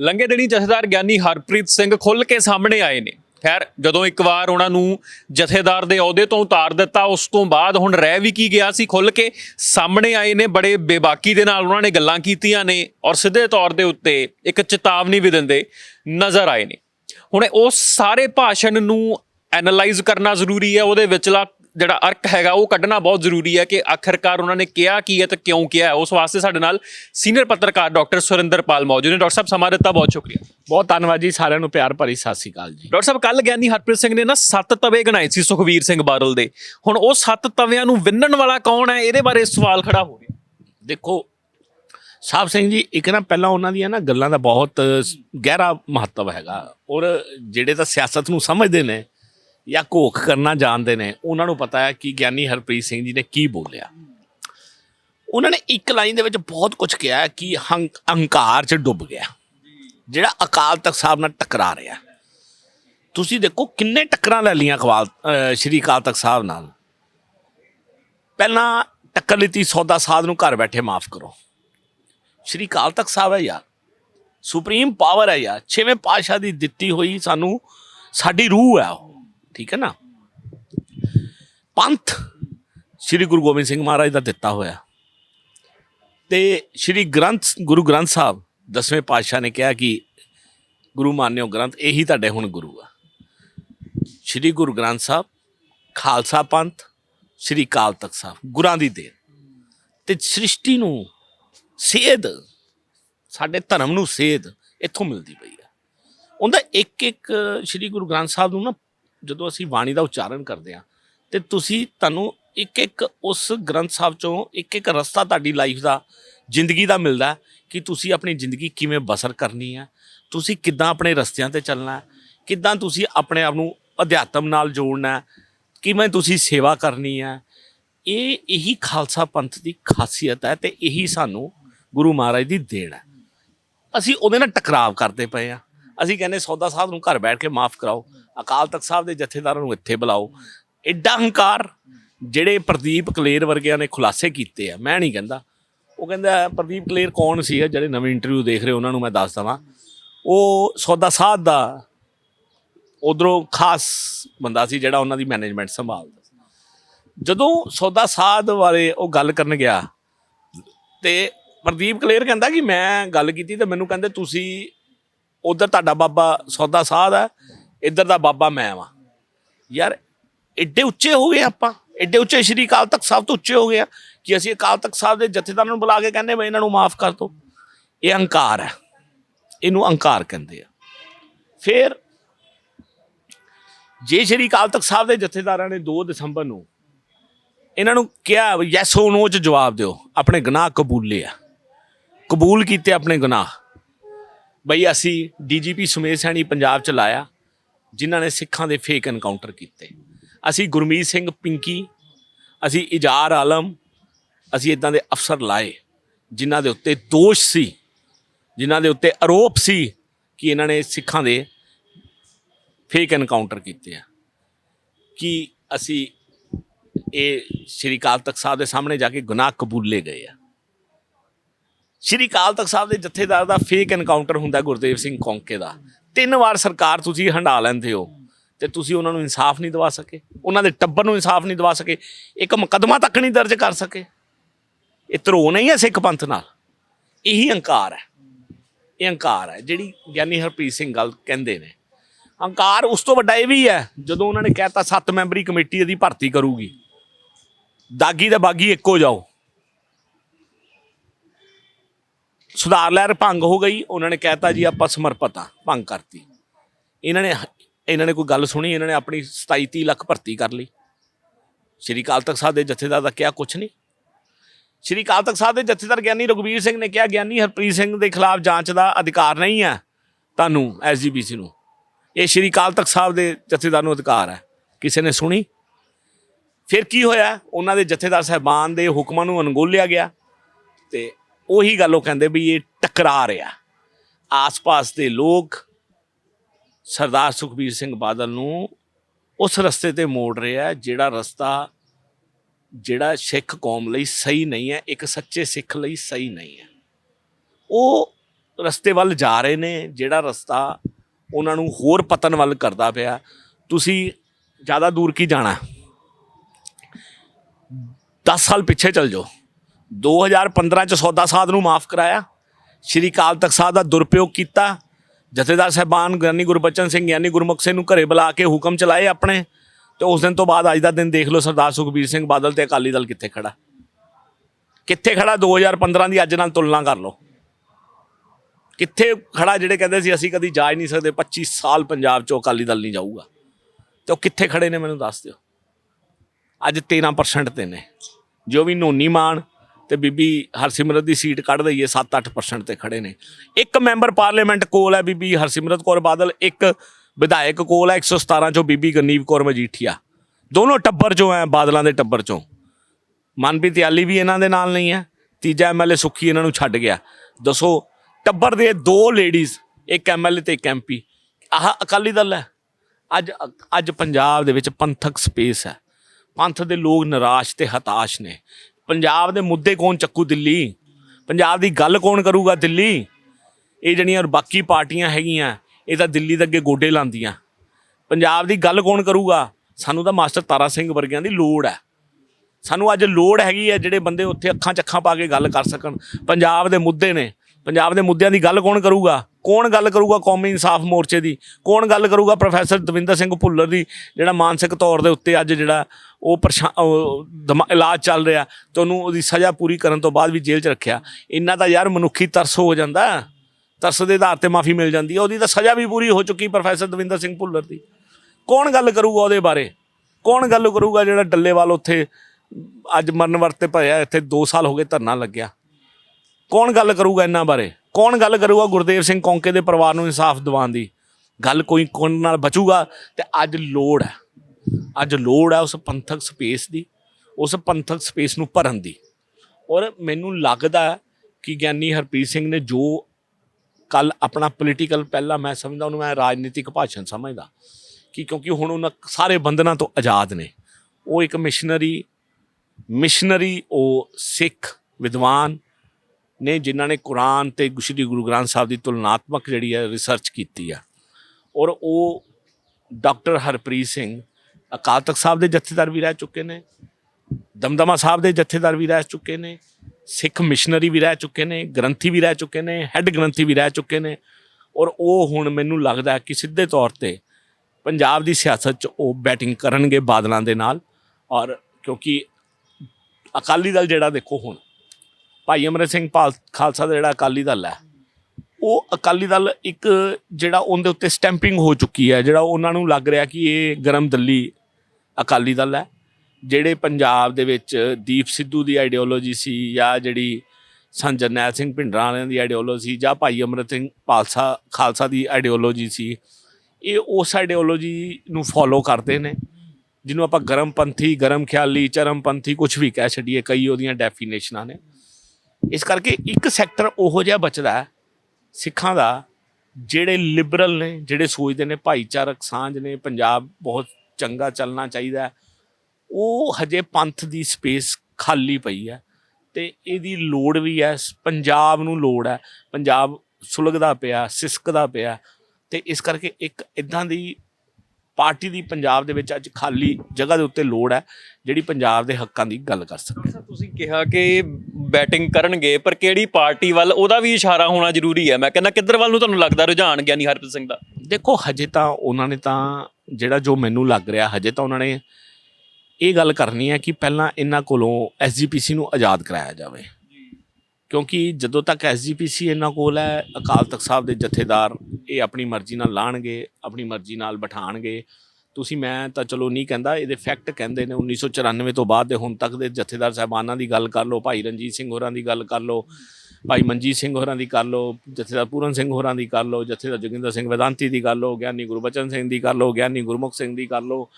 ਲੰਗੇ ਦਿਨੀ ਜਥੇਦਾਰ ਗਿਆਨੀ ਹਰਪ੍ਰੀਤ ਸਿੰਘ ਖੁੱਲ ਕੇ ਸਾਹਮਣੇ ਆਏ ਨੇ। ਖੈਰ, ਜਦੋਂ ਇੱਕ ਵਾਰ ਉਹਨਾਂ ਨੂੰ ਜਥੇਦਾਰ ਦੇ ਅਹੁਦੇ ਤੋਂ ਉਤਾਰ ਦਿੱਤਾ, ਉਸ ਤੋਂ ਬਾਅਦ ਹੁਣ ਰਹਿ ਵੀ ਕੀ ਗਿਆ ਸੀ ਖੁੱਲ ਕੇ ਸਾਹਮਣੇ ਆਏ ਨੇ, ਬੜੇ ਬੇਬਾਕੀ ਦੇ ਨਾਲ ਉਹਨਾਂ ਨੇ ਗੱਲਾਂ ਕੀਤੀਆਂ ਨੇ ਔਰ ਸਿੱਧੇ ਤੌਰ ਦੇ ਉੱਤੇ ਇੱਕ ਚੇਤਾਵਨੀ ਵੀ ਦਿੰਦੇ ਨਜ਼ਰ ਆਏ ਨੇ। ਹੁਣ ਉਸ ਸਾਰੇ ਭਾਸ਼ਣ ਨੂੰ ਐਨਾਲਾਈਜ਼ ਕਰਨਾ ਜ਼ਰੂਰੀ ਹੈ, ਉਹਦੇ ਵਿਚਲਾ ਜਿਹੜਾ ਅਰਕ ਹੈਗਾ ਉਹ ਕੱਢਣਾ ਬਹੁਤ ਜ਼ਰੂਰੀ ਹੈ ਕਿ ਆਖਰਕਾਰ ਉਹਨਾਂ ਨੇ ਕਿਹਾ ਕੀ ਹੈ ਤੇ ਕਿਉਂ ਕਿਹਾ ਹੈ। ਉਸ ਵਾਸਤੇ ਸਾਡੇ ਨਾਲ ਸੀਨੀਅਰ ਪੱਤਰਕਾਰ ਡਾਕਟਰ ਸੁਰਿੰਦਰਪਾਲ ਮੌਜੂਦ ਨੇ। ਡਾਕਟਰ ਸਾਹਿਬ ਸਮਾਂ ਦਿੱਤਾ ਬਹੁਤ ਸ਼ੁਕਰੀਆ। ਬਹੁਤ ਧੰਨਵਾਦ ਜੀ ਸਾਰਿਆਂ ਨੂੰ ਪਿਆਰ ਭਰੀ ਸਤਿ ਸ੍ਰੀ ਅਕਾਲ ਜੀ। ਡਾਕਟਰ ਸਾਹਿਬ ਕੱਲ ਗਿਆਨੀ ਹਰਪ੍ਰੀਤ ਸਿੰਘ ਨੇ ਨਾ ਸੱਤ ਤਵੇ ਗਣਾਏ ਸੀ ਸੁਖਵੀਰ ਸਿੰਘ ਬਾਦਲ ਦੇ। ਹੁਣ ਉਹ ਸੱਤ ਤਵਿਆਂ ਨੂੰ ਵਿੰਨਣ ਵਾਲਾ ਕੌਣ ਹੈ? ਇਹਦੇ ਬਾਰੇ ਸਵਾਲ ਖੜਾ ਹੋ ਰਿਹਾ। ਦੇਖੋ ਸਾਹਿਬ ਸਿੰਘ ਜੀ ਇੱਕ ਨਾ ਪਹਿਲਾਂ ਉਹਨਾਂ ਦੀਆਂ ਨਾ ਗੱਲਾਂ ਦਾ ਬਹੁਤ ਗਹਿਰਾ ਮਹੱਤਵ ਹੈਗਾ ਔਰ ਜਿਹੜੇ ਤਾਂ ਸਿਆਸਤ ਨੂੰ ਸਮਝਦੇ ਨੇ ਜਾਂ ਘੋਖ ਕਰਨਾ ਜਾਣਦੇ ਨੇ, ਉਹਨਾਂ ਨੂੰ ਪਤਾ ਹੈ ਕਿ ਗਿਆਨੀ ਹਰਪ੍ਰੀਤ ਸਿੰਘ ਜੀ ਨੇ ਕੀ ਬੋਲਿਆ। ਉਹਨਾਂ ਨੇ ਇੱਕ ਲਾਈਨ ਦੇ ਵਿੱਚ ਬਹੁਤ ਕੁਝ ਕਿਹਾ ਕਿ ਹੰਕ ਅਹੰਕਾਰ 'ਚ ਡੁੱਬ ਗਿਆ। ਜਿਹੜਾ ਅਕਾਲ ਤਖਤ ਸਾਹਿਬ ਨਾਲ ਟਕਰਾ ਰਿਹਾ। ਤੁਸੀਂ ਦੇਖੋ ਕਿੰਨੇ ਟੱਕਰਾਂ ਲੈ ਲੀਆਂ ਅਕਾਲ ਸ਼੍ਰੀ ਅਕਾਲ ਤਖਤ ਸਾਹਿਬ ਨਾਲ। ਪਹਿਲਾਂ ਟੱਕਰ ਲਿੱਤੀ ਸੌਦਾ ਸਾਧ ਨੂੰ ਘਰ ਬੈਠੇ ਮਾਫ ਕਰੋ। ਸ਼੍ਰੀ ਅਕਾਲ ਤਖਤ ਸਾਹਿਬ ਹੈ ਯਾਰ। ਸੁਪਰੀਮ ਪਾਵਰ ਹੈ ਯਾਰ। ਛੇਵੇਂ ਪਾਤਸ਼ਾਹ ਦੀ ਦਿੱਤੀ ਹੋਈ ਸਾਨੂੰ, ਸਾਡੀ ਰੂਹ ਹੈ ਉਹ। ਠੀਕ ਹੈ ਨਾ? ਪੰਥ ਸ਼੍ਰੀ ਗੁਰੂ ਗੋਬਿੰਦ ਸਿੰਘ ਮਹਾਰਾਜ ਦਾ ਦਿੱਤਾ ਹੋਇਆ। ਤੇ ਸ਼੍ਰੀ ਗ੍ਰੰਥ, ਗੁਰੂ ਗ੍ਰੰਥ ਸਾਹਿਬ ਦਸਵੇਂ ਪਾਤਸ਼ਾਹ ਨੇ ਕਿਹਾ ਕਿ ਗੁਰੂ ਮਾਨਿਓ ਗ੍ਰੰਥ ਇਹੀ ਤੁਹਾਡੇ ਹੁਣ ਗੁਰੂ ਆ। ਸ਼੍ਰੀ ਗੁਰੂ ਗ੍ਰੰਥ ਸਾਹਿਬ, ਖਾਲਸਾ ਪੰਥ, ਸ਼੍ਰੀ ਅਕਾਲ ਤਖਤ ਸਾਹਿਬ, ਗੁਰਾਂ ਦੀ ਦੇਣ। ਤੇ ਸ੍ਰਿਸ਼ਟੀ ਨੂੰ ਸੇਧ, ਸਾਡੇ ਧਰਮ ਨੂੰ ਸੇਧ ਇੱਥੋਂ ਮਿਲਦੀ ਪਈ ਆ। ਉਹਦਾ ਇੱਕ ਇੱਕ ਸ਼੍ਰੀ ਗੁਰੂ ਗ੍ਰੰਥ ਸਾਹਿਬ ਨੂੰ ਨਾ ਜਦੋਂ ਅਸੀਂ ਬਾਣੀ ਦਾ ਉਚਾਰਨ ਕਰਦੇ ਆ ਤੇ ਤੁਸੀਂ ਤੁਹਾਨੂੰ ਇੱਕ ਇੱਕ ਉਸ ਗ੍ਰੰਥ ਸਾਹਿਬ ਚੋਂ ਇੱਕ ਇੱਕ ਰਸਤਾ ਤੁਹਾਡੀ ਲਾਈਫ ਦਾ, ਜ਼ਿੰਦਗੀ ਦਾ ਮਿਲਦਾ ਕਿ ਤੁਸੀਂ ਆਪਣੀ ਜ਼ਿੰਦਗੀ ਕਿਵੇਂ ਬਸਰ ਕਰਨੀ ਹੈ, ਤੁਸੀਂ ਕਿੱਦਾਂ ਆਪਣੇ ਰਸਤਿਆਂ ਤੇ ਚੱਲਣਾ ਹੈ, ਕਿੱਦਾਂ ਤੁਸੀਂ ਆਪਣੇ ਆਪ ਨੂੰ ਅਧਿਆਤਮ ਨਾਲ ਜੋੜਨਾ ਹੈ, ਕਿਵੇਂ ਤੁਸੀਂ ਸੇਵਾ ਕਰਨੀ ਹੈ। ਇਹ ਇਹੀ ਖਾਲਸਾ ਪੰਥ ਦੀ ਖਾਸੀਅਤ ਹੈ ਤੇ ਇਹੀ ਸਾਨੂੰ ਗੁਰੂ ਮਹਾਰਾਜ ਦੀ ਦੇਣ ਹੈ। ਅਸੀਂ ਉਹਦੇ ਨਾਲ ਟਕਰਾਵ ਕਰਦੇ ਪਏ ਆ ਅਸੀਂ ਕਹਿੰਦੇ ਸੌਦਾ ਸਾਹਿਬ ਨੂੰ ਘਰ ਬੈਠ ਕੇ ਮਾਫ ਕਰਾਓ, ਅਕਾਲ ਤਖਤ ਸਾਹਿਬ ਦੇ ਜਥੇਦਾਰਾਂ ਨੂੰ ਇੱਥੇ ਬੁਲਾਓ। ਐਡਾ ਹੰਕਾਰ ਜਿਹੜੇ ਪ੍ਰਦੀਪ ਕਲੇਰ ਵਰਗਿਆਂ ਨੇ ਖੁਲਾਸੇ ਕੀਤੇ ਆ, ਮੈਂ ਨਹੀਂ ਕਹਿੰਦਾ। ਉਹ ਕਹਿੰਦਾ, ਪ੍ਰਦੀਪ ਕਲੇਰ ਕੌਣ ਸੀ ਜਿਹੜੇ ਨਵੇਂ ਇੰਟਰਵਿਊ ਦੇਖ ਰਹੇ ਉਹਨਾਂ ਨੂੰ ਮੈਂ ਦੱਸ ਦਵਾਂ। ਉਹ ਸੌਦਾ ਸਾਧ ਦਾ ਉਧਰੋਂ ਖਾਸ ਬੰਦਾ ਸੀ ਜਿਹੜਾ ਉਹਨਾਂ ਦੀ ਮੈਨੇਜਮੈਂਟ ਸੰਭਾਲਦਾ ਜਦੋਂ ਸੌਦਾ ਸਾਧ ਬਾਰੇ ਉਹ ਗੱਲ ਕਰਨ ਗਿਆ, ਤੇ ਪ੍ਰਦੀਪ ਕਲੇਰ ਕਹਿੰਦਾ ਕਿ ਮੈਂ ਗੱਲ ਕੀਤੀ ਤੇ ਮੈਨੂੰ ਕਹਿੰਦੇ, ਤੁਸੀਂ ਉਧਰ ਤੁਹਾਡਾ ਬਾਬਾ ਸੌਦਾ ਸਾਧ ਹੈ, ਇੱਧਰ ਦਾ ਬਾਬਾ ਮੈਂ ਵਾਂ। ਯਾਰ ਐਡੇ ਉੱਚੇ ਹੋ ਗਏ ਆਪਾਂ। ਐਡੇ ਉੱਚੇ, ਸ਼੍ਰੀ ਅਕਾਲ ਤਖਤ ਸਾਹਿਬ ਤੋਂ ਉੱਚੇ ਹੋ ਗਏ ਆ ਕਿ ਅਸੀਂ ਅਕਾਲ ਤਖਤ ਸਾਹਿਬ ਦੇ ਜਥੇਦਾਰਾਂ ਨੂੰ ਬੁਲਾ ਕੇ ਕਹਿੰਦੇ ਮੈਂ ਇਹਨਾਂ ਨੂੰ ਮਾਫ ਕਰ ਦਿਓ। ਇਹ ਅਹੰਕਾਰ ਹੈ। ਇਹਨੂੰ ਅਹੰਕਾਰ ਕਹਿੰਦੇ ਆ। ਫਿਰ ਜੇ ਸ਼੍ਰੀ ਅਕਾਲ ਤਖਤ ਸਾਹਿਬ ਦੇ ਜਥੇਦਾਰਾਂ ਨੇ 2 ਦਸੰਬਰ ਨੂੰ ਇਹਨਾਂ ਨੂੰ ਕਿਹਾ ਯੈਸ ਹੋ ਨੋ ਚ ਜਵਾਬ ਦਿਓ, ਆਪਣੇ ਗੁਨਾਹ ਕਬੂਲੇ ਆ। ਕਬੂਲ ਕੀਤੇ ਆਪਣੇ ਗੁਨਾਹ। ਬਈ ਅਸੀਂ ਡੀਜੀਪੀ ਸੁਮੇਧ ਸੈਣੀ ਪੰਜਾਬ ਚ ਲਾਇਆ, ਜਿਨ੍ਹਾਂ ਨੇ ਸਿੱਖਾਂ ਦੇ ਫੇਕ ਐਨਕਾਊਂਟਰ ਕੀਤੇ। ਅਸੀਂ ਗੁਰਮੀਤ ਸਿੰਘ ਪਿੰਕੀ, ਅਸੀਂ ਇਜਾਰ ਆਲਮ, ਅਸੀਂ ਇਦਾਂ ਦੇ ਅਫਸਰ ਲਾਏ, ਜਿਨ੍ਹਾਂ ਦੇ ਉੱਤੇ ਦੋਸ਼ ਸੀ, ਜਿਨ੍ਹਾਂ ਦੇ ਉੱਤੇ ਆਰੋਪ ਸੀ ਕਿ ਇਹਨਾਂ ਨੇ ਸਿੱਖਾਂ ਦੇ ਫੇਕ ਐਨਕਾਊਂਟਰ ਕੀਤੇ ਆ। ਕਿ ਅਸੀਂ ਇਹ ਸ਼੍ਰੀ ਅਕਾਲ ਤਖਤ ਸਾਹਿਬ ਦੇ ਸਾਹਮਣੇ ਜਾ ਕੇ ਗੁਨਾਹ ਕਬੂਲੇ ਗਏ ਆ? ਸ਼੍ਰੀ ਅਕਾਲ ਤਖਤ ਸਾਹਿਬ ਦੇ ਜਥੇਦਾਰ ਦਾ ਫੇਕ ਐਨਕਾਊਂਟਰ ਹੁੰਦਾ ਗੁਰਦੇਵ ਸਿੰਘ ਕੌਂਕੇ ਦਾ। ਤਿੰਨ ਵਾਰ ਸਰਕਾਰ ਤੁਸੀਂ ਹੰਡਾ ਲੈਂਦੇ ਹੋ, ਤੇ ਤੁਸੀਂ ਉਹਨਾਂ ਨੂੰ ਇਨਸਾਫ ਨਹੀਂ ਦਵਾ ਸਕੇ, ਉਹਨਾਂ ਦੇ ਟੱਬਰ ਨੂੰ ਇਨਸਾਫ ਨਹੀਂ ਦਿਵਾ ਸਕੇ, ਇੱਕ ਮੁਕੱਦਮਾ ਤੱਕ ਨਹੀਂ ਦਰਜ ਕਰ ਸਕੇ। ਇਹ ਧਰੋ ਨਹੀਂ ਹੈ ਸਿੱਖ ਪੰਥ ਨਾਲ। ਇਹੀ ਹੰਕਾਰ ਹੈ। ਇਹ ਹੰਕਾਰ ਹੈ, ਜਿਹੜੀ ਗਿਆਨੀ ਹਰਪ੍ਰੀਤ ਸਿੰਘ ਗੱਲ ਕਹਿੰਦੇ ਨੇ। ਹੰਕਾਰ ਉਸ ਤੋਂ ਵੱਡਾ ਇਹ ਵੀ ਹੈ, ਜਦੋਂ ਉਹਨਾਂ ਨੇ ਕਹਿਤਾ ਸੱਤ ਮੈਂਬਰੀ ਕਮੇਟੀ ਇਹਦੀ ਭਰਤੀ ਕਰੂਗੀ, ਦਾਗੀ ਦਾ ਬਾਗੀ ਇੱਕੋ ਜਾਓ। ਸੁਧਾਰ ਲਹਿਰ ਭੰਗ ਹੋ ਗਈ, ਉਹਨਾਂ ਨੇ ਕਹਿਤਾ ਜੀ ਆਪਾਂ ਸਮਰਪਿਤ ਆ ਭੰਗ ਕਰਤੀ। ਇਹਨਾਂ ਨੇ ਇਹਨਾਂ ਨੇ ਕੋਈ ਗੱਲ ਸੁਣੀ, ਇਹਨਾਂ ਨੇ ਆਪਣੀ 27 30 ਲੱਖ ਭਰਤੀ ਕਰ ਲਈ। ਸ਼੍ਰੀ ਅਕਾਲ ਤਖਤ ਸਾਹਿਬ ਦੇ ਜਥੇਦਾਰ ਦਾ ਕਿਹਾ ਕੁਛ ਨਹੀਂ। ਸ਼੍ਰੀ ਅਕਾਲ ਤਖਤ ਸਾਹਿਬ ਦੇ ਜਥੇਦਾਰ ਗਿਆਨੀ ਰਘੁਵੀਰ ਸਿੰਘ ਨੇ ਕਿਹਾ, ਗਿਆਨੀ ਹਰਪ੍ਰੀਤ ਸਿੰਘ ਦੇ ਖਿਲਾਫ ਜਾਂਚ ਦਾ ਅਧਿਕਾਰ ਨਹੀਂ ਹੈ ਤੁਹਾਨੂੰ ਐਸਜੀਪੀਸੀ ਨੂੰ। ਇਹ ਸ਼੍ਰੀ ਅਕਾਲ ਤਖਤ ਸਾਹਿਬ ਦੇ ਜਥੇਦਾਰ ਨੂੰ ਅਧਿਕਾਰ ਹੈ। ਕਿਸੇ ਨੇ ਸੁਣੀ? ਫਿਰ ਕੀ ਹੋਇਆ? ਉਹਨਾਂ ਦੇ ਜਥੇਦਾਰ ਸਾਹਿਬਾਨ ਦੇ ਹੁਕਮਾਂ ਨੂੰ ਅਣਗੋਲਿਆ ਗਿਆ ਤੇ ਉਹੀ ਗੱਲ ਉਹ ਕਹਿੰਦੇ ਵੀ ਇਹ ਟਕਰਾ ਰਿਹਾ ਆਸ-ਪਾਸ ਦੇ ਲੋਕ ਸਰਦਾਰ ਸੁਖਬੀਰ ਸਿੰਘ ਬਾਦਲ ਨੂੰ ਉਸ ਰਸਤੇ ਤੇ ਮੋੜ ਰਿਹਾ ਜਿਹੜਾ ਰਸਤਾ, ਜਿਹੜਾ ਸਿੱਖ ਕੌਮ ਲਈ ਸਹੀ ਨਹੀਂ ਹੈ, ਇੱਕ ਸੱਚੇ ਸਿੱਖ ਲਈ ਸਹੀ ਨਹੀਂ ਹੈ। ਉਹ ਰਸਤੇ ਵੱਲ ਜਾ ਰਹੇ ਨੇ, ਜਿਹੜਾ ਰਸਤਾ ਉਹਨਾਂ ਨੂੰ ਹੋਰ ਪਤਨ ਵੱਲ ਕਰਦਾ ਪਿਆ। ਤੁਸੀਂ ਜ਼ਿਆਦਾ ਦੂਰ ਕੀ ਜਾਣਾ? 10 ਸਾਲ ਪਿੱਛੇ ਚੱਲ ਜਾਓ। 2015 ਚ ਸੌਦਾ ਸਾਧ ਨੂੰ ਮਾਫ ਕਰਾਇਆ। ਸ਼੍ਰੀ ਅਕਾਲ ਤਖਤ ਸਾਹਿਬ ਦਾ ਦੁਰਪਯੋਗ ਕੀਤਾ। ਜਥੇਦਾਰ ਸਾਹਿਬਾਨ ਗਿਆਨੀ ਗੁਰਬਚਨ ਸਿੰਘ, ਗਿਆਨੀ ਗੁਰਮੁਖ ਸਿੰਘ ਨੂੰ ਘਰੇ ਬੁਲਾ ਕੇ ਹੁਕਮ ਚਲਾਏ ਆਪਣੇ ਤੇ ਉਸ ਦਿਨ ਤੋਂ ਬਾਅਦ ਅੱਜ ਦਾ ਦਿਨ ਦੇਖ ਲਓ ਸਰਦਾਰ ਸੁਖਬੀਰ ਸਿੰਘ ਬਾਦਲ ਤੇ ਅਕਾਲੀ ਦਲ ਕਿੱਥੇ ਖੜਾ। ਕਿੱਥੇ ਖੜਾ 2015 ਦੀ ਅੱਜ ਨਾਲ ਤੁਲਨਾ ਕਰ ਲਓ। ਕਿੱਥੇ ਖੜਾ ਜਿਹੜੇ ਕਹਿੰਦੇ ਸੀ ਅਸੀਂ ਕਦੀ ਜਾ ਹੀ ਨਹੀਂ ਸਕਦੇ 25 ਸਾਲ ਪੰਜਾਬ ਚੋਂ ਅਕਾਲੀ ਦਲ ਨਹੀਂ ਜਾਊਗਾ। ਤੇ ਉਹ ਕਿੱਥੇ ਖੜੇ ਨੇ ਮੈਨੂੰ ਦੱਸ ਦਿਓ। ਅੱਜ 13% ਤੇ ਨੇ। ਜੋ ਵੀ ਨੋਨੀ ਮਾਨ ਤੇ ਬੀਬੀ ਹਰਸਿਮਰਤ ਦੀ ਸੀਟ ਕੱਢ ਦਈਏ 7-8% ਤੇ ਖੜੇ ਨੇ। ਇੱਕ ਮੈਂਬਰ ਪਾਰਲੀਮੈਂਟ ਕੋਲ ਹੈ ਬੀਬੀ ਹਰਸਿਮਰਤ ਕੌਰ ਬਾਦਲ, ਇੱਕ ਵਿਧਾਇਕ ਕੋਲ ਹੈ 117 ਚੋਂ ਬੀਬੀ ਗਨੀਵ ਕੌਰ ਮਜੀਠੀਆ। ਦੋਨੋਂ ਟੱਬਰ 'ਚੋਂ ਹੈ, ਬਾਦਲਾਂ ਦੇ ਟੱਬਰ ਚੋਂ। ਮਨਪ੍ਰੀਤ ਯਾਲੀ ਵੀ ਇਹਨਾਂ ਦੇ ਨਾਲ ਨਹੀਂ ਹੈ, ਤੀਜਾ ਐਮਐਲਏ ਸੁੱਖੀ ਇਹਨਾਂ ਨੂੰ ਛੱਡ ਗਿਆ। ਦੱਸੋ, ਟੱਬਰ ਦੇ ਦੋ ਲੇਡੀਜ਼ ਇੱਕ ਐਮਐਲਏ ਤੇ ਇੱਕ ਐਮਪੀ ਆਹ ਅਕਾਲੀ ਦਲ ਹੈ। ਅੱਜ ਅੱਜ ਪੰਜਾਬ ਦੇ ਵਿੱਚ ਪੰਥਕ ਸਪੇਸ ਹੈ। ਪੰਥ ਦੇ ਲੋਕ ਨਿਰਾਸ਼ ਤੇ ਹਤਾਸ਼ ਨੇ। ਪੰਜਾਬ ਦੇ ਮੁੱਦੇ ਕੌਣ ਚੱਕੂ ਦਿੱਲੀ? ਪੰਜਾਬ ਦੀ ਗੱਲ ਕੌਣ ਕਰੂਗਾ ਦਿੱਲੀ? ਇਹ ਜਿਹੜੀਆਂ ਬਾਕੀ ਪਾਰਟੀਆਂ ਹੈਗੀਆਂ, ਇਹ ਤਾਂ ਦਿੱਲੀ ਦੇ ਅੱਗੇ ਗੋਡੇ ਲਾਉਂਦੀਆਂ। ਪੰਜਾਬ ਦੀ ਗੱਲ ਕੌਣ ਕਰੂਗਾ? ਸਾਨੂੰ ਤਾਂ ਮਾਸਟਰ ਤਾਰਾ ਸਿੰਘ ਵਰਗਿਆਂ ਦੀ ਲੋੜ ਹੈ। ਸਾਨੂੰ ਅੱਜ ਲੋੜ ਹੈਗੀ ਹੈ ਜਿਹੜੇ ਬੰਦੇ ਉੱਥੇ ਅੱਖਾਂ ਚੱਖਾਂ ਪਾ ਕੇ ਗੱਲ ਕਰ ਸਕਣ। ਪੰਜਾਬ ਦੇ ਮੁੱਦੇ ਨੇ। ਪੰਜਾਬ ਦੇ ਮੁੱਦਿਆਂ ਦੀ ਗੱਲ ਕੌਣ ਕਰੂਗਾ? ਕੌਣ ਗੱਲ ਕਰੂਗਾ ਕੌਮੀ ਇਨਸਾਫ ਮੋਰਚੇ ਦੀ? ਕੌਣ ਗੱਲ ਕਰੂਗਾ ਪ੍ਰੋਫੈਸਰ ਦਵਿੰਦਰ ਸਿੰਘ ਭੁੱਲਰ ਦੀ, ਜਿਹੜਾ ਮਾਨਸਿਕ ਤੌਰ ਦੇ ਉੱਤੇ ਅੱਜ ਜਿਹੜਾ ਉਹ ਪਰੇਸ਼ਾ- ਉਹ ਇਲਾਜ ਚੱਲ ਰਿਹਾ ਤੇ ਉਹਨੂੰ ਉਹਦੀ ਸਜ਼ਾ ਪੂਰੀ ਕਰਨ ਤੋਂ ਬਾਅਦ ਵੀ ਜੇਲ੍ਹ 'ਚ ਰੱਖਿਆ। ਇੰਨਾ ਤਾਂ ਯਾਰ ਮਨੁੱਖੀ ਤਰਸ ਹੋ ਜਾਂਦਾ। ਤਰਸ ਦੇ ਆਧਾਰ ਤੇ ਮਾਫੀ ਮਿਲ ਜਾਂਦੀ ਹੈ। ਉਹਦੀ ਤਾਂ ਸਜ਼ਾ ਵੀ ਪੂਰੀ ਹੋ ਚੁੱਕੀ ਪ੍ਰੋਫੈਸਰ ਦਵਿੰਦਰ ਸਿੰਘ ਭੁੱਲਰ ਦੀ। ਕੌਣ ਗੱਲ ਕਰੂਗਾ ਉਹਦੇ ਬਾਰੇ? ਕੌਣ ਗੱਲ ਕਰੂਗਾ ਜਿਹੜਾ ਡੱਲੇਵਾਲ ਉੱਥੇ ਅੱਜ ਮਰਨ ਵਰਤੇ ਭਰਿਆ, ਇੱਥੇ 2 ਸਾਲ ਹੋ ਗਏ ਧਰਨਾ ਲੱਗਿਆ। ਕੌਣ ਗੱਲ ਕਰੂਗਾ ਇਹਨਾਂ ਬਾਰੇ? ਕੌਣ ਗੱਲ ਕਰੂਗਾ ਗੁਰਦੇਵ ਸਿੰਘ ਕੌਂਕੇ ਦੇ ਪਰਿਵਾਰ ਨੂੰ ਇਨਸਾਫ ਦਿਵਾਉਣ ਦੀ? ਗੱਲ ਕੋਈ ਕੋਣ ਨਾਲ ਬਚੂਗਾ? ਤੇ ਅੱਜ ਲੋੜ ਹੈ। ਅੱਜ ਲੋੜ ਹੈ ਉਸ ਪੰਥਕ ਸਪੇਸ ਦੀ, ਉਸ ਪੰਥਕ ਸਪੇਸ ਨੂੰ ਭਰਨ ਦੀ। ਔਰ ਮੈਨੂੰ ਲੱਗਦਾ ਕਿ ਗਿਆਨੀ ਹਰਪ੍ਰੀਤ ਸਿੰਘ ਨੇ ਜੋ ਕੱਲ ਆਪਣਾ ਪੋਲੀਟੀਕਲ ਪਹਿਲਾਂ ਮੈਂ ਸਮਝਦਾ, ਉਹਨੂੰ ਮੈਂ ਰਾਜਨੀਤਿਕ ਭਾਸ਼ਣ ਸਮਝਦਾ ਕਿ ਕਿਉਂਕਿ ਹੁਣ ਉਹਨਾਂ ਸਾਰੇ ਬੰਧਨਾਂ ਤੋਂ ਆਜ਼ਾਦ ਨੇ। ਉਹ ਇੱਕ ਮਿਸ਼ਨਰੀ ਮਿਸ਼ਨਰੀ ਉਹ ਸਿੱਖ, ਵਿਦਵਾਨ ਨੇ ਜਿਨ੍ਹਾਂ ਨੇ ਕੁਰਾਨ ਤੇ ਸ੍ਰੀ ਗੁਰੂ ਗ੍ਰੰਥ ਸਾਹਿਬ ਦੀ ਤੁਲਨਾਤਮਕ ਜਿਹੜੀ ਹੈ ਰਿਸਰਚ ਕੀਤੀ ਆ। ਔਰ ਉਹ ਡਾਕਟਰ ਹਰਪ੍ਰੀਤ ਸਿੰਘ ਅਕਾਲ ਤਖਤ ਸਾਹਿਬ ਦੇ ਜਥੇਦਾਰ ਵੀ ਰਹਿ ਚੁੱਕੇ ਨੇ, ਦਮਦਮਾ ਸਾਹਿਬ ਦੇ ਜਥੇਦਾਰ ਵੀ ਰਹਿ ਚੁੱਕੇ ਨੇ, ਸਿੱਖ ਮਿਸ਼ਨਰੀ ਵੀ ਰਹਿ ਚੁੱਕੇ ਨੇ, ਗ੍ਰੰਥੀ ਵੀ ਰਹਿ ਚੁੱਕੇ ਨੇ ਹੈੱਡ ਗ੍ਰੰਥੀ ਵੀ ਰਹਿ ਚੁੱਕੇ ਨੇ। ਔਰ ਉਹ ਹੁਣ ਮੈਨੂੰ ਲੱਗਦਾ ਕਿ ਸਿੱਧੇ ਤੌਰ ਤੇ ਪੰਜਾਬ ਦੀ ਸਿਆਸਤ 'ਚ ਉਹ ਬੈਟਿੰਗ ਕਰਨਗੇ ਬਾਦਲਾਂ ਦੇ ਨਾਲ। ਔਰ ਕਿਉਂਕਿ ਅਕਾਲੀ ਦਲ ਜਿਹੜਾ ਦੇਖੋ ਹੁਣ ਭਾਈ ਅਮਰਿਤ ਸਿੰਘ ਪਾਲ, ਖਾਲਸਾ ਦਾ ਜਿਹੜਾ ਅਕਾਲੀ ਦਲ ਹੈ, ਉਹ ਅਕਾਲੀ ਦਲ ਇੱਕ ਜਿਹੜਾ ਉਹਦੇ ਉੱਤੇ ਸਟੈਂਪਿੰਗ ਹੋ ਚੁੱਕੀ ਹੈ, ਜਿਹੜਾ ਉਹਨਾਂ ਨੂੰ ਲੱਗ ਰਿਹਾ ਕਿ ਇਹ ਗਰਮ ਦੱਲੀ ਅਕਾਲੀ ਦਲ ਹੈ, ਜਿਹੜੇ ਪੰਜਾਬ ਦੇ ਵਿੱਚ ਦੀਪ ਸਿੱਧੂ ਦੀ ਆਈਡੀਓਲੋਜੀ ਸੀ ਜਾਂ ਜਿਹੜੀ ਸੰਤ ਜਰਨੈਲ ਸਿੰਘ ਭਿੰਡਰਾਂ ਵਾਲਿਆਂ ਦੀ ਆਈਡੀਓਲੋਜੀ ਜਾਂ ਭਾਈ ਅਮਰਿਤ ਸਿੰਘ ਪਾਲਸਾ, ਖਾਲਸਾ ਦੀ ਆਈਡੀਓਲੋਜੀ ਸੀ, ਇਹ ਉਸ ਆਈਡੀਓਲੋਜੀ ਨੂੰ ਫੋਲੋ ਕਰਦੇ ਨੇ, ਜਿਹਨੂੰ ਆਪਾਂ ਗਰਮ ਪੰਥੀ, ਗਰਮ ਖਿਆਲੀ, ਚਰਮ ਪੰਥੀ ਕੁਝ ਵੀ ਕਹਿ ਛੱਡੀਏ, ਕਈ ਉਹਦੀਆਂ ਡੈਫੀਨੇਸ਼ਨਾਂ ਨੇ। ਇਸ ਕਰਕੇ ਇੱਕ ਸੈਕਟਰ ਉਹੋ ਜਿਹਾ ਬਚਦਾ ਸਿੱਖਾਂ ਦਾ ਜਿਹੜੇ ਲਿਬਰਲ ਨੇ, ਜਿਹੜੇ ਸੋਚਦੇ ਨੇ ਭਾਈਚਾਰਕ ਸਾਂਝ ਨੇ, ਪੰਜਾਬ ਬਹੁਤ ਚੰਗਾ ਚੱਲਣਾ ਚਾਹੀਦਾ ਉਹ ਹਜੇ ਪੰਥ ਦੀ ਸਪੇਸ ਖਾਲੀ ਪਈ ਹੈ ਤੇ ਇਹਦੀ ਲੋੜ ਵੀ ਹੈ ਪੰਜਾਬ ਨੂੰ ਲੋੜ ਹੈ, ਪੰਜਾਬ ਸੁਲਗਦਾ ਪਿਆ, ਸਿਸਕਦਾ ਪਿਆ ਤੇ ਇਸ ਕਰਕੇ ਇੱਕ ਇਦਾਂ ਦੀ ਪਾਰਟੀ ਦੀ ਪੰਜਾਬ ਦੇ ਵਿੱਚ ਅੱਜ ਖਾਲੀ ਜਗ੍ਹਾ ਦੇ ਉੱਤੇ ਲੋੜ ਹੈ ਜਿਹੜੀ ਪੰਜਾਬ ਦੇ ਹੱਕਾਂ ਦੀ ਗੱਲ ਕਰ ਸਕੇ ਸਰ ਤੁਸੀਂ ਕਿਹਾ ਕਿ ਬੈਟਿੰਗ ਕਰਨਗੇ ਪਰ ਕਿਹੜੀ ਪਾਰਟੀ ਵੱਲ ਉਹਦਾ ਵੀ ਇਸ਼ਾਰਾ ਹੋਣਾ ਜ਼ਰੂਰੀ ਹੈ? ਮੈਂ ਕਹਿੰਦਾ ਕਿੱਧਰ ਵੱਲ ਨੂੰ ਤੁਹਾਨੂੰ ਲੱਗਦਾ ਰੁਝਾਨ ਗਿਆਨੀ ਹਰਪ੍ਰੀਤ ਸਿੰਘ ਦਾ? ਦੇਖੋ ਹਜੇ ਤਾਂ ਉਹਨਾਂ ਨੇ ਤਾਂ ਜਿਹੜਾ ਜੋ ਮੈਨੂੰ ਲੱਗ ਰਿਹਾ ਹਜੇ ਤਾਂ ਉਹਨਾਂ ਨੇ ਇਹ ਗੱਲ ਕਰਨੀ ਹੈ ਕਿ ਪਹਿਲਾਂ ਇਹਨਾਂ ਕੋਲੋਂ ਐਸਜੀਪੀਸੀ ਨੂੰ ਆਜ਼ਾਦ ਕਰਾਇਆ ਜਾਵੇ। ਕਿਉਂਕਿ ਜਦੋਂ ਤੱਕ ਐਸਜੀਪੀਸੀ ਇਹਨਾਂ ਕੋਲ ਹੈ, ਅਕਾਲ ਤਖਤ ਸਾਹਿਬ ਦੇ ਜਥੇਦਾਰ ਇਹ ਆਪਣੀ ਮਰਜ਼ੀ ਨਾਲ ਲਾਣਗੇ, ਆਪਣੀ ਮਰਜ਼ੀ ਨਾਲ ਬਿਠਾਣਗੇ। ਤੁਸੀਂ, ਮੈਂ ਤਾਂ ਚਲੋ ਨਹੀਂ ਕਹਿੰਦਾ, ਇਹਦੇ ਫੈਕਟ ਕਹਿੰਦੇ ਨੇ 1994 ਤੋਂ ਬਾਅਦ ਦੇ ਹੁਣ ਤੱਕ ਦੇ ਜਥੇਦਾਰ ਸਾਹਿਬਾਨਾਂ ਦੀ ਗੱਲ ਕਰ ਲਓ, ਭਾਈ ਰਣਜੀਤ ਸਿੰਘ ਹੋਰਾਂ ਦੀ ਗੱਲ ਕਰ ਲਓ, ਭਾਈ ਮਨਜੀਤ ਸਿੰਘ ਹੋਰਾਂ ਦੀ ਕਰ ਲਓ, ਜਥੇਦਾਰ ਪੂਰਨ ਸਿੰਘ ਹੋਰਾਂ ਦੀ ਕਰ ਲਓ, ਜਥੇਦਾਰ ਜੋਗਿੰਦਰ ਸਿੰਘ ਵਿਦਾਂਤੀ ਦੀ ਕਰ ਲਓ, ਗਿਆਨੀ ਗੁਰਬਚਨ ਸਿੰਘ ਦੀ ਕਰ ਲਓ, ਗਿਆਨੀ ਗੁਰਮੁਖ ਸਿੰਘ ਦੀ ਕਰ ਲਓ,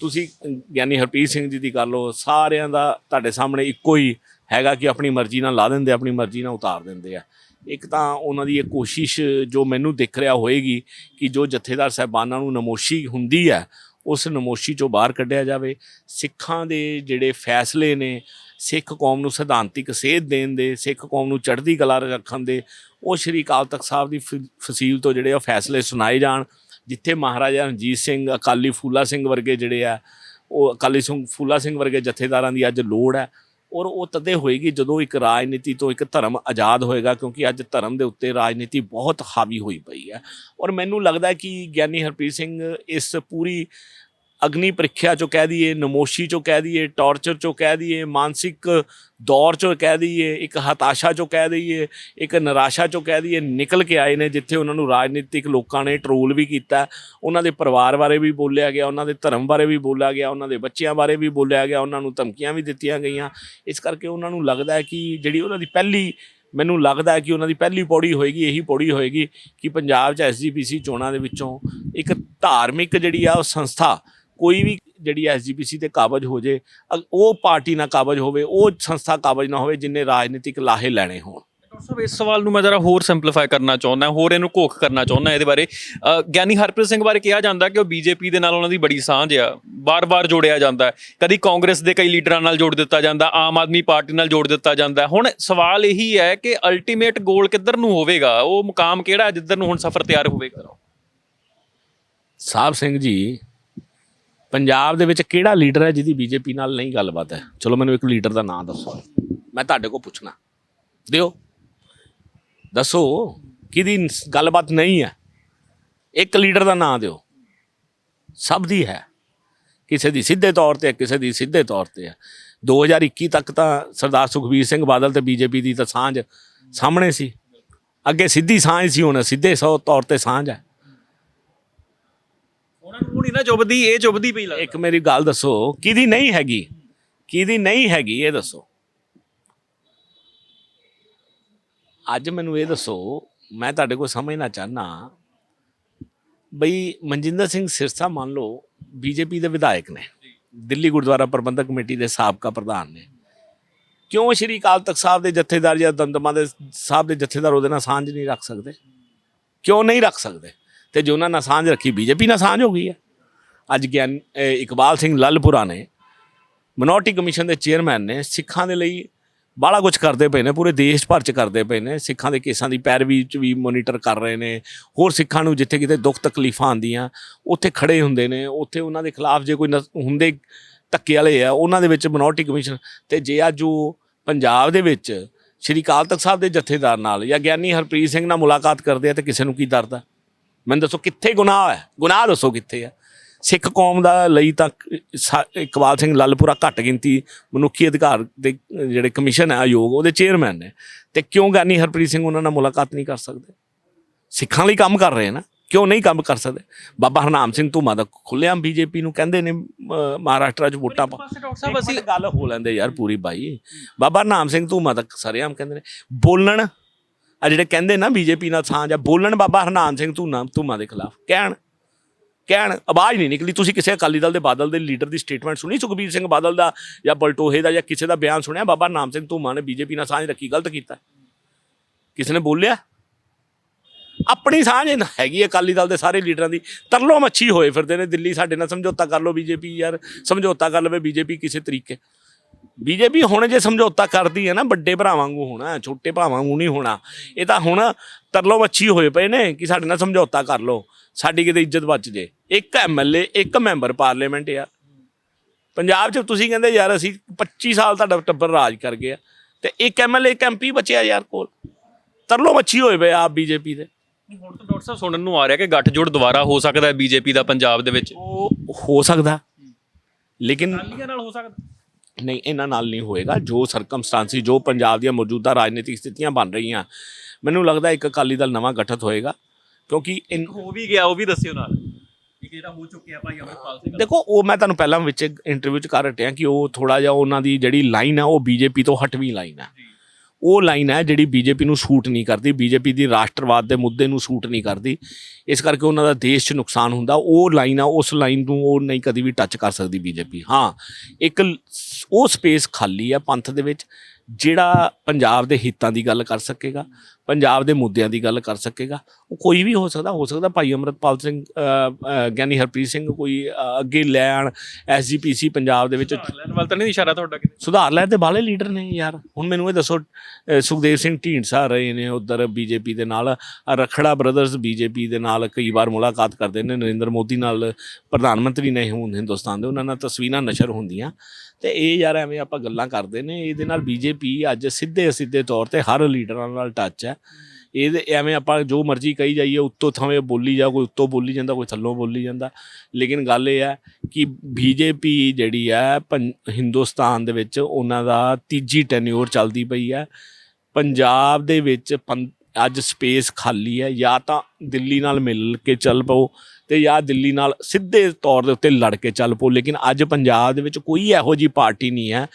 ਤੁਸੀਂ ਗਿਆਨੀ ਹਰਪ੍ਰੀਤ ਸਿੰਘ ਜੀ ਦੀ ਕਰ ਲਓ, ਸਾਰਿਆਂ ਦਾ ਤੁਹਾਡੇ ਸਾਹਮਣੇ ਇੱਕੋ ਹੀ ਹੈਗਾ ਕਿ ਆਪਣੀ ਮਰਜ਼ੀ ਨਾਲ ਲਾ ਦਿੰਦੇ ਆਪਣੀ ਮਰਜ਼ੀ ਨਾਲ ਉਤਾਰ ਦਿੰਦੇ ਆ। ਇੱਕ ਤਾਂ ਉਹਨਾਂ ਦੀ ਇਹ ਕੋਸ਼ਿਸ਼ ਜੋ ਮੈਨੂੰ ਦਿਖ ਰਿਹਾ ਹੋਏਗੀ ਕਿ ਜੋ ਜਥੇਦਾਰ ਸਾਹਿਬਾਨਾਂ ਨੂੰ ਨਮੋਸ਼ੀ ਹੁੰਦੀ ਹੈ, ਉਸ ਨਮੋਸ਼ੀ ਚੋਂ ਬਾਹਰ ਕੱਢਿਆ ਜਾਵੇ। ਸਿੱਖਾਂ ਦੇ ਜਿਹੜੇ ਫੈਸਲੇ ਨੇ, ਸਿੱਖ ਕੌਮ ਨੂੰ ਸਿਧਾਂਤਿਕ ਸੇਧ ਦੇਣ ਦੇ, ਸਿੱਖ ਕੌਮ ਨੂੰ ਚੜ੍ਹਦੀ ਕਲਾ ਰੱਖਣ ਦੇ, ਉਹ ਸ਼੍ਰੀ ਅਕਾਲ ਤਖਤ ਸਾਹਿਬ ਦੀ ਫ- ਫਸੀਲ ਤੋਂ ਜਿਹੜੇ ਆ ਫੈਸਲੇ ਸੁਣਾਏ ਜਾਣ, ਜਿੱਥੇ ਮਹਾਰਾਜਾ ਰਣਜੀਤ ਸਿੰਘ, ਅਕਾਲੀ ਫੂਲਾ ਸਿੰਘ ਵਰਗੇ ਜਿਹੜੇ ਆ, ਉਹ ਅਕਾਲੀ ਸਿੰਘ ਫੂਲਾ ਸਿੰਘ ਵਰਗੇ ਜਥੇਦਾਰਾਂ ਦੀ ਅੱਜ ਲੋੜ ਹੈ। ਔਰ ਉਹ ਤਦੇ ਹੋਏਗੀ ਜਦੋਂ ਇੱਕ ਰਾਜਨੀਤੀ ਤੋਂ ਇੱਕ ਧਰਮ ਆਜ਼ਾਦ ਹੋਏਗਾ, ਕਿਉਂਕਿ ਅੱਜ ਧਰਮ ਦੇ ਉੱਤੇ ਰਾਜਨੀਤੀ ਬਹੁਤ ਹਾਵੀ ਹੋਈ ਪਈ ਹੈ। ਔਰ ਮੈਨੂੰ ਲੱਗਦਾ ਕਿ ਗਿਆਨੀ ਹਰਪ੍ਰੀਤ ਸਿੰਘ ਇਸ ਪੂਰੀ ਅਗਨੀ ਪ੍ਰੀਖਿਆ ਚੋਂ ਕਹਿ ਦਈਏ, ਨਮੋਸ਼ੀ ਚੋਂ ਕਹਿ ਦਈਏ, ਟੌਰਚਰ ਚੋਂ ਕਹਿ ਦਈਏ, ਮਾਨਸਿਕ ਦੌਰ ਚੋਂ ਕਹਿ ਦਈਏ, ਇੱਕ ਹਤਾਸ਼ਾ ਚੋਂ ਕਹਿ ਦਈਏ, ਇੱਕ ਨਿਰਾਸ਼ਾ ਚੋਂ ਕਹਿ ਦਈਏ, ਨਿਕਲ ਕੇ ਆਏ ਨੇ ਜਿੱਥੇ ਉਹਨਾਂ ਨੂੰ ਰਾਜਨੀਤਿਕ ਲੋਕਾਂ ਨੇ ਟਰੋਲ ਵੀ ਕੀਤਾ। ਉਹਨਾਂ ਦੇ ਪਰਿਵਾਰ ਬਾਰੇ ਵੀ ਬੋਲਿਆ ਗਿਆ, ਉਹਨਾਂ ਦੇ ਧਰਮ ਬਾਰੇ ਵੀ ਬੋਲਿਆ ਗਿਆ, ਉਹਨਾਂ ਦੇ ਬੱਚਿਆਂ ਬਾਰੇ ਵੀ ਬੋਲਿਆ ਗਿਆ, ਉਹਨਾਂ ਨੂੰ ਧਮਕੀਆਂ ਵੀ ਦਿੱਤੀਆਂ ਗਈਆਂ। ਇਸ ਕਰਕੇ ਉਹਨਾਂ ਨੂੰ ਲੱਗਦਾ ਹੈ ਕਿ ਜਿਹੜੀ ਉਹਨਾਂ ਦੀ ਪਹਿਲੀ, ਮੈਨੂੰ ਲੱਗਦਾ ਹੈ ਕਿ ਉਹਨਾਂ ਦੀ ਪਹਿਲੀ ਪੌੜੀ ਹੋਏਗੀ, ਇਹੀ ਪੌੜੀ ਹੋਏਗੀ ਕਿ ਪੰਜਾਬ 'ਚ ਐਸਜੀਪੀਸੀ ਚੋਣਾਂ ਦੇ ਵਿੱਚੋਂ ਇੱਕ ਧਾਰਮਿਕ ਜਿਹੜੀ ਆ ਉਹ ਸੰਸਥਾ ਕੋਈ ਵੀ ਜਿਹੜੀ ਐਸਜੀਪੀਸੀ ਤੇ ਕਾਬਜ ਹੋ ਜੇ ਉਹ ਪਾਰਟੀ ਨਾ ਕਾਬਜ ਹੋਵੇ ਉਹ ਸੰਸਥਾ ਕਾਬਜ ਨਾ ਹੋਵੇ ਜਿੰਨੇ ਰਾਜਨੀਤਿਕ ਲਾਹੇ ਲੈਣੇ ਹੋਣ। ਡਾਕਟਰ ਸਾਹਿਬ ਇਸ ਸਵਾਲ ਨੂੰ ਮੈਂ ਜ਼ਰਾ ਹੋਰ ਸਿੰਪਲੀਫਾਈ ਕਰਨਾ ਚਾਹੁੰਦਾ ਹੋਰ ਇਹਨੂੰ ਘੋਖ ਕਰਨਾ ਚਾਹੁੰਦਾ ਇਹਦੇ ਬਾਰੇ। ਅ, ਗਿਆਨੀ ਹਰਪ੍ਰੀਤ ਸਿੰਘ ਬਾਰੇ ਕਿਹਾ ਜਾਂਦਾ ਕਿ ਉਹ ਬੀਜੇਪੀ ਦੇ ਨਾਲ ਉਹਨਾਂ ਦੀ ਬੜੀ ਸਾਂਝ ਆ ਬਾਰ-ਬਾਰ ਜੋੜਿਆ ਜਾਂਦਾ। ਹੈ। ਕਦੀ ਕਾਂਗਰਸ ਦੇ ਕਈ ਲੀਡਰਾਂ ਨਾਲ ਜੋੜ ਦਿੱਤਾ ਜਾਂਦਾ ਆਮ ਆਦਮੀ ਪਾਰਟੀ ਨਾਲ ਜੋੜ ਦਿੱਤਾ ਜਾਂਦਾ। ਹੁਣ ਸਵਾਲ ਇਹੀ ਹੈ ਕਿ ਅਲਟੀਮੇਟ ਗੋਲ ਕਿੱਧਰ ਨੂੰ ਹੋਵੇਗਾ? ਉਹ ਮੁਕਾਮ ਕਿਹੜਾ ਜਿੱਧਰ ਨੂੰ ਹੁਣ ਸਫ਼ਰ ਤਿਆਰ ਹੋਵੇਗਾ? ਸਾਹਿਬ ਸਿੰਘ ਜੀ ਪੰਜਾਬ ਦੇ ਵਿੱਚ ਕਿਹੜਾ ਲੀਡਰ ਹੈ ਜਿਹਦੀ ਬੀਜੇਪੀ ਨਾਲ ਨਹੀਂ ਗੱਲਬਾਤ ਹੈ? ਚਲੋ ਮੈਨੂੰ ਇੱਕ ਲੀਡਰ ਦਾ ਨਾਮ ਦੱਸੋ। ਮੈਂ ਤੁਹਾਡੇ ਕੋਲ ਪੁੱਛਣਾ। ਦਿਓ। ਦੱਸੋ ਕਿਹਦੀ ਗੱਲਬਾਤ ਨਹੀਂ ਹੈ? ਇੱਕ ਲੀਡਰ ਦਾ ਨਾਮ ਦਿਓ। ਸਭ ਦੀ ਹੈ। ਕਿਸੇ ਦੀ ਸਿੱਧੇ ਤੌਰ ਤੇ ਹੈ, ਕਿਸੇ ਦੀ ਸਿੱਧੇ ਤੌਰ ਤੇ ਹੈ। 2021 ਤੱਕ ਤਾਂ ਸਰਦਾਰ ਸੁਖਬੀਰ ਸਿੰਘ ਬਾਦਲ ਤੇ ਬੀਜੇਪੀ ਦੀ ਤਾਂ ਸਾਂਝ ਸਾਹਮਣੇ ਸੀ। ਅੱਗੇ ਸਿੱਧੀ ਸਾਂਝ ਸੀ ਹੁਣ ਸਿੱਧੇ ਸੌ ਤੌਰ ਤੇ ਸਾਂਝ ਹੈ। ਉਹਨਾਂ ਨੂੰ ਨਹੀਂ ਨਾ ਚੁੱਭਦੀ, ਇਹ ਚੁੱਭਦੀ ਪਈ ਲੱਗਦਾ। ਇੱਕ ਮੇਰੀ ਗੱਲ ਦੱਸੋ, ਕਿਹਦੀ ਨਹੀਂ ਹੈਗੀ? ਕਿਹਦੀ ਨਹੀਂ ਹੈਗੀ, ਇਹ ਦੱਸੋ। ਅੱਜ ਮੈਨੂੰ ਇਹ ਦੱਸੋ, ਮੈਂ ਤੁਹਾਡੇ ਕੋਲ ਸਮਝਣਾ ਚਾਹਨਾ ਬਈ ਮਨਜਿੰਦਰ ਸਿੰਘ ਸਿਰਸਾ ਮੰਨ ਲਓ, ਬੀਜੇਪੀ ਦੇ ਵਿਧਾਇਕ ਨੇ, ਦਿੱਲੀ ਗੁਰਦੁਆਰਾ ਪ੍ਰਬੰਧਕ ਕਮੇਟੀ ਦੇ ਸਾਬਕਾ ਪ੍ਰਧਾਨ ਨੇ। ਕਿਉਂ ਸ਼੍ਰੀ ਅਕਾਲ ਤਖਤ ਸਾਹਿਬ ਦੇ ਜਥੇਦਾਰ ਜਾਂ ਦਮਦਮਾ ਦੇ ਸਾਹਿਬ ਦੇ ਜਥੇਦਾਰ ਉਹਦੇ ਨਾਲ ਸਾਂਝ ਨਹੀਂ ਰੱਖ ਸਕਦੇ? ਕਿਉਂ ਨਹੀਂ ਰੱਖ ਸਕਦੇ? ਤੇ ਜੋ ਉਹਨਾਂ ਨਾਲ ਸਾਂਝ ਰੱਖੀ, ਬੀਜੇਪੀ ਨਾਲ ਸਾਂਝ ਹੋ ਗਈ ਹੈ। ਅੱਜ ਗਿਆਨ ਇਕਬਾਲ ਸਿੰਘ ਲੱਲਪੁਰਾ ਨੇ ਮਿਨੋਰਟੀ ਕਮਿਸ਼ਨ ਦੇ ਚੇਅਰਮੈਨ ਨੇ, ਸਿੱਖਾਂ ਦੇ ਲਈ ਬਾਹਲਾ ਕੁਝ ਕਰਦੇ ਪਏ ਨੇ, ਪੂਰੇ ਦੇਸ਼ ਭਰ ਚ ਕਰਦੇ ਪਏ ਨੇ, ਸਿੱਖਾਂ ਦੇ ਕੇਸਾਂ ਦੀ ਪੈਰਵੀ ਚ ਵੀ ਮੋਨੀਟਰ ਕਰ ਰਹੇ ਨੇ, ਹੋਰ ਸਿੱਖਾਂ ਨੂੰ ਜਿੱਥੇ ਕਿਤੇ ਦੁੱਖ ਤਕਲੀਫਾਂ ਆਉਂਦੀਆਂ, ਉੱਥੇ ਖੜੇ ਹੁੰਦੇ ਨੇ, ਉੱਥੇ ਉਹਨਾਂ ਦੇ ਖਿਲਾਫ ਜੇ ਕੋਈ ਨਸ- ਹੁੰਦੇ ਧੱਕੇ ਵਾਲੇ ਆ, ਉਹਨਾਂ ਦੇ ਵਿੱਚ ਮਿਨੋਰਟੀ ਕਮਿਸ਼ਨ ਤੇ ਜੇ ਅੱਜ ਉਹ ਪੰਜਾਬ ਦੇ ਵਿੱਚ ਸ਼੍ਰੀ ਅਕਾਲ ਤਖਤ ਸਾਹਿਬ ਦੇ ਜਥੇਦਾਰ ਨਾਲ ਜਾਂ ਗਿਆਨੀ ਹਰਪ੍ਰੀਤ ਸਿੰਘ ਨਾਲ ਮੁਲਾਕਾਤ ਕਰਦੇ ਆ, ਤੇ ਕਿਸੇ ਨੂੰ ਕੀ ਡਰਦਾ ਮੈਨੂੰ ਦੱਸੋ ਕਿੱਥੇ ਗੁਨਾਹ ਹੈ? ਗੁਨਾਹ ਦੱਸੋ ਕਿੱਥੇ ਹੈ? ਸਿੱਖ ਕੌਮ ਦਾ ਲਈ ਤਾਂ ਇਕਬਾਲ ਸਿੰਘ ਲਲਪੁਰਾ ਘੱਟ ਗਿਣਤੀ ਮਨੁੱਖੀ ਅਧਿਕਾਰ ਦੇ ਜਿਹੜੇ ਕਮਿਸ਼ਨ ਹੈ ਆਯੋਗ ਉਹਦੇ ਚੇਅਰਮੈਨ ਨੇ। ਤੇ ਕਿਉਂ ਗਿਆਨੀ ਹਰਪ੍ਰੀਤ ਸਿੰਘ ਉਹਨਾਂ ਨਾਲ ਮੁਲਾਕਾਤ ਨਹੀਂ ਕਰ ਸਕਦੇ? ਸਿੱਖਾਂ ਲਈ ਕੰਮ ਕਰ ਰਹੇ ਨਾ ਕਿਉਂ ਨਹੀਂ ਕੰਮ ਕਰ ਸਕਦੇ? ਬਾਬਾ ਹਰਨਾਮ ਸਿੰਘ ਧੂਮਾ ਦਾ ਖੁੱਲਿਆਂ ਬੀਜੇਪੀ ਨੂੰ ਕਹਿੰਦੇ ਨੇ ਮਹਾਰਾਸ਼ਟਰ 'ਚ ਵੋਟਾਂ ਪਾ ਡਾਕਟਰ ਸਾਹਿਬ ਅਸੀਂ ਗੱਲ ਹੋ ਲੈਂਦੇ ਯਾਰ ਪੂਰੀ ਬਾਈ। ਬਾਬਾ ਨਾਮ ਸਿੰਘ ਧੂਮਾ ਤੱਕ ਸਰੇਆਮ ਕਹਿੰਦੇ ਨੇ ਬੋਲਣ ਆ ਜਿਹੜੇ ਕਹਿੰਦੇ ਨਾ ਬੀਜੇਪੀ ਨਾਲ ਸਾਂਝ ਆ ਬੋਲਣ ਬਾਬਾ ਹਰਨਾਮ ਸਿੰਘ ਧੂਨਾ ਧੂਮਾ ਦੇ ਖਿਲਾਫ, ਕਹਿਣ ਕਹਿਣ, ਆਵਾਜ਼ ਨਹੀਂ ਨਿਕਲੀ। ਤੁਸੀਂ ਕਿਸੇ ਅਕਾਲੀ ਦਲ ਦੇ ਬਾਦਲ ਦੇ ਲੀਡਰ ਦੀ ਸਟੇਟਮੈਂਟ ਸੁਣੀ? ਸੁਖਬੀਰ ਸਿੰਘ ਬਾਦਲ ਦਾ ਜਾਂ ਬਲਟੋਹੇ ਦਾ ਜਾਂ ਕਿਸੇ ਦਾ ਬਿਆਨ ਸੁਣਿਆ? ਬਾਬਾ ਨਾਮ ਸਿੰਘ ਧੂਮਾ ਨੇ ਬੀਜੇਪੀ ਨਾਲ ਸਾਂਝ ਰੱਖੀ, ਗਲਤ ਕੀਤਾ। ਕਿਸੇ ਨੇ ਬੋਲਿਆ? ਆਪਣੀ ਸਾਂਝ ਹੈਗੀ ਅਕਾਲੀ ਦਲ ਦੇ ਸਾਰੇ ਲੀਡਰਾਂ ਦੀ। ਤਰਲੋ ਮੱਛੀ ਹੋਏ ਫਿਰਦੇ ਨੇ। ਦਿੱਲੀ ਸਾਡੇ ਨਾਲ ਸਮਝੌਤਾ ਕਰ ਲਓ ਬੀਜੇਪੀ ਯਾਰ। ਸਮਝੌਤਾ ਕਰ ਲਵੇ ਬੀਜੇਪੀ ਕਿਸੇ ਤਰੀਕੇ। ਬੀਜੇਪੀ ਹੁਣ ਜੇ ਸਮਝੌਤਾ ਕਰਦੀ ਹੈ ਨਾ ਵੱਡੇ ਭਰਾ ਵਾਂਗੂ ਹੋਣਾ ਛੋਟੇ ਭਰਾ ਵਾਂਗੂ ਨਹੀਂ ਹੋਣਾ ਇਹ ਤਾਂ ਹੁਣ ਤਰਲੋ ਮੱਛੀ ਹੋਏ ਪਏ ਨੇ ਕਿ ਸਾਡੇ ਨਾਲ ਸਮਝੌਤਾ ਕਰ ਲਓ ਸਾਡੀ ਕਿਤੇ ਇੱਜ਼ਤ ਬਚ ਜੇ। ਇੱਕ ਐਮਐਲਏ ਇੱਕ ਮੈਂਬਰ ਪਾਰਲੀਮੈਂਟ ਆ। ਪੰਜਾਬ 'ਚ ਤੁਸੀਂ ਕਹਿੰਦੇ ਯਾਰ ਅਸੀਂ 25 ਸਾਲ ਤੁਹਾਡਾ ਟੱਬਰ ਰਾਜ ਕਰ ਗਿਆ ਤੇ ਇੱਕ ਐਮਐਲਏ ਇੱਕ ਐਮਪੀ ਬਚਿਆ ਯਾਰ ਕੋਲ। ਤਰਲੋ ਮੱਛੀ ਹੋਏ ਪਏ ਆਪ ਬੀਜੇਪੀ ਦੇ। ਹੁਣ ਤਾਂ ਡਾਕਟਰ ਸਾਹਿਬ ਸੁਣਨ ਨੂੰ ਆ ਰਿਹਾ ਕਿ ਗੱਠਜੋੜ ਦੁਬਾਰਾ ਹੋ ਸਕਦਾ ਹੈ ਬੀਜੇਪੀ ਦਾ ਪੰਜਾਬ ਦੇ ਵਿੱਚ। ਉਹ ਹੋ ਸਕਦਾ। ਲੇਕਿਨ ਅਕਾਲੀਆਂ ਨਾਲ ਹੋ ਸਕਦਾ। ਨਹੀਂ ਇਹਨਾਂ ਨਾਲ ਨਹੀਂ ਹੋਏਗਾ। ਜੋ ਸਰਕਮਸਟੈਂਸੀ ਜੋ ਪੰਜਾਬ ਦੀਆਂ ਮੌਜੂਦਾ ਰਾਜਨੀਤਿਕ ਸਥਿਤੀਆਂ ਬਣ ਰਹੀਆਂ ਮੈਨੂੰ ਲੱਗਦਾ ਇੱਕ ਅਕਾਲੀ ਦਲ ਨਵਾਂ ਗਠਿਤ ਹੋਏਗਾ ਕਿਉਂਕਿ ਇਨ ਹੋ ਵੀ ਗਿਆ ਉਹ ਵੀ ਦੱਸਿਓ ਨਾਲ। ਇੱਕ ਜਿਹੜਾ ਹੋ ਚੁੱਕਿਆ ਭਾਈ ਅਮਰਪਾਲ ਸਿੰਘ ਦੇਖੋ ਉਹ ਮੈਂ ਤੁਹਾਨੂੰ ਪਹਿਲਾਂ ਵਿੱਚ ਇੰਟਰਵਿਊ ਚ ਕਰ ਹਟਿਆ ਕਿ ਉਹ ਥੋੜਾ ਜਿਹਾ ਉਹਨਾਂ ਦੀ ਜਿਹੜੀ ਲਾਈਨ ਹੈ ਉਹ ਬੀਜੇਪੀ ਤੋਂ ਹਟਵੀਂ ਲਾਈਨ ਹੈ ਉਹ ਲਾਈਨ ਹੈ ਜਿਹੜੀ ਬੀਜੇਪੀ ਨੂੰ ਸੂਟ ਨਹੀਂ ਕਰਦੀ, ਬੀਜੇਪੀ ਦੀ ਰਾਸ਼ਟਰਵਾਦ ਦੇ ਮੁੱਦੇ ਨੂੰ ਸੂਟ ਨਹੀਂ ਕਰਦੀ। ਇਸ ਕਰਕੇ ਉਹਨਾਂ ਦਾ ਦੇਸ਼ 'ਚ ਨੁਕਸਾਨ ਹੁੰਦਾ। ਉਹ ਲਾਈਨ ਆ, ਉਸ ਲਾਈਨ ਨੂੰ ਉਹ ਨਹੀਂ ਕਦੀ ਵੀ ਟੱਚ ਕਰ ਸਕਦੀ ਬੀਜੇਪੀ। ਹਾਂ, ਇੱਕ ਉਹ ਸਪੇਸ ਖਾਲੀ ਆ ਪੰਥ ਦੇ ਵਿੱਚ, ਜਿਹੜਾ ਪੰਜਾਬ ਦੇ ਹਿੱਤਾਂ ਦੀ ਗੱਲ ਕਰ ਸਕੇਗਾ। ਪੰਜਾਬ ਦੇ ਮੁੱਦਿਆਂ ਦੀ ਗੱਲ ਕਰ ਸਕੇਗਾ। ਉਹ ਕੋਈ ਵੀ ਹੋ ਸਕਦਾ ਹੋ ਸਕਦਾ ਭਾਈ ਅਮਰਤਪਾਲ ਸਿੰਘ ਗਿਆਨੀ ਹਰਪ੍ਰੀਤ ਸਿੰਘ ਕੋਈ ਅੱਗੇ ਲੈਣ ਐਸਜੀਪੀਸੀ ਪੰਜਾਬ ਦੇ ਵਿੱਚ। ਲੈਣ ਵੱਲ ਤਾਂ ਨਹੀਂ ਇਸ਼ਾਰਾ ਤੁਹਾਡਾ ਕਿਤੇ? ਸੁਧਾਰ ਲੈ ਤੇ ਬਾਲੇ ਲੀਡਰ ਨੇ ਯਾਰ। ਹੁਣ ਮੈਨੂੰ ਇਹ ਦੱਸੋ ਸੁਖਦੇਵ ਸਿੰਘ ਢੀਂਡਸਾ ਰਹੇ ਨੇ ਉਧਰ ਬੀਜੇਪੀ ਦੇ ਨਾਲ ਰਖੜਾ ਬ੍ਰਦਰਸ ਬੀਜੇਪੀ ਦੇ ਨਾਲ ਕਈ ਵਾਰ ਮੁਲਾਕਾਤ ਕਰਦੇ ਨੇ। ਨਰਿੰਦਰ ਮੋਦੀ ਨਾਲ ਪ੍ਰਧਾਨ ਮੰਤਰੀ ਨੇ ਹੁਣ ਹਿੰਦੁਸਤਾਨ ਦੇ ਉਹਨਾਂ ਨਾਲ ਤਸਵੀਰਾਂ ਨਸ਼ਰ ਹੁੰਦੀਆਂ। ਤੇ ਇਹ ਯਾਰ ਐਵੇਂ ਆਪਾਂ ਗੱਲਾਂ ਕਰਦੇ ਨੇ ਇਹਦੇ ਨਾਲ ਬੀਜੇਪੀ ਅੱਜ ਸਿੱਧੇ ਸਿੱਧੇ ਤੌਰ ਤੇ ਹਰ ਲੀਡਰਾਂ ਨਾਲ ਟੱਚ ਹੈ। ਇਹਦੇ ਐਵੇਂ ਆਪਾਂ ਜੋ ਮਰਜ਼ੀ ਕਹੀ ਜਾਈਏ, ਉੱਤੋਂ ਥਾਵੇਂ ਬੋਲੀ ਜਾ, ਕੋਈ ਉੱਤੋਂ ਬੋਲੀ ਜਾਂਦਾ, ਕੋਈ ਥੱਲੋਂ ਬੋਲੀ ਜਾਂਦਾ। ਲੇਕਿਨ ਗੱਲ ਇਹ ਹੈ ਕਿ ਬੀਜੇਪੀ ਜਿਹੜੀ ਹੈ, ਪੰ- ਹਿੰਦੁਸਤਾਨ ਦੇ ਵਿੱਚ ਉਹਨਾਂ ਦਾ ਤੀਜੀ ਟੈਨਿਓਰ ਚੱਲਦੀ ਪਈ ਹੈ। ਪੰਜਾਬ ਦੇ ਵਿੱਚ ਪੰ- ਅੱਜ ਸਪੇਸ ਖਾਲੀ ਹੈ। ਜਾਂ ਤਾਂ ਦਿੱਲੀ ਨਾਲ ਮਿਲ ਕੇ ਚੱਲ ਪਓ ਤੇ ਜਾਂ ਦਿੱਲੀ ਨਾਲ ਸਿੱਧੇ ਤੌਰ ਦੇ ਉੱਤੇ ਲੜ ਕੇ ਚੱਲ ਪਓ। ਲੇਕਿਨ ਅੱਜ ਪੰਜਾਬ ਦੇ ਵਿੱਚ ਕੋਈ ਇਹੋ ਜੀ ਪਾਰਟੀ ਨਹੀਂ ਹੈ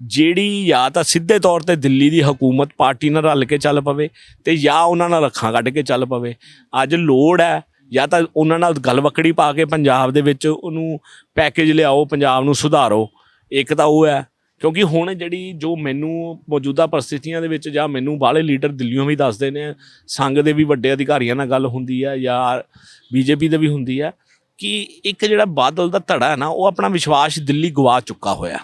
ਜਿਹੜੀ ਜਾਂ ਤਾਂ ਸਿੱਧੇ ਤੌਰ ਤੇ ਦਿੱਲੀ ਦੀ ਹਕੂਮਤ ਪਾਰਟੀ ਨਾਲ ਰਲ ਕੇ ਚੱਲ ਪਵੇ ਤੇ ਜਾਂ ਉਹਨਾਂ ਨਾਲ ਅੱਖਾਂ ਕੱਢ ਕੇ ਚੱਲ ਪਵੇ। ਅੱਜ ਲੋੜ ਹੈ ਜਾਂ ਤਾਂ ਉਹਨਾਂ ਨਾਲ ਗਲਵਕੜੀ ਪਾ ਕੇ ਪੰਜਾਬ ਦੇ ਵਿੱਚ ਉਹਨੂੰ ਪੈਕੇਜ ਲਿਆਓ, ਪੰਜਾਬ ਨੂੰ ਸੁਧਾਰੋ। ਇੱਕ ਤਾਂ ਉਹ ਹੈ, ਕਿਉਂਕਿ ਹੁਣ ਜਿਹੜੀ ਜੋ ਮੈਨੂੰ ਮੌਜੂਦਾ ਪਰਿਸਥਿਤੀਆਂ ਦੇ ਵਿੱਚ ਜਾਂ ਮੈਨੂੰ ਬਾਹਲੇ ਲੀਡਰ ਦਿੱਲੀੋਂ ਵੀ ਦੱਸਦੇ ਨੇ, ਸੰਘ ਦੇ ਵੀ ਵੱਡੇ ਅਧਿਕਾਰੀਆਂ ਨਾਲ ਗੱਲ ਹੁੰਦੀ ਹੈ ਜਾਂ ਬੀਜੇਪੀ ਦੇ ਵੀ ਹੁੰਦੀ ਹੈ, ਕਿ ਇੱਕ ਜਿਹੜਾ ਬਾਦਲ ਦਾ ਧੜਾ ਹੈ ਨਾ, ਉਹ ਆਪਣਾ ਵਿਸ਼ਵਾਸ ਦਿੱਲੀ ਗਵਾ ਚੁੱਕਾ ਹੋਇਆ।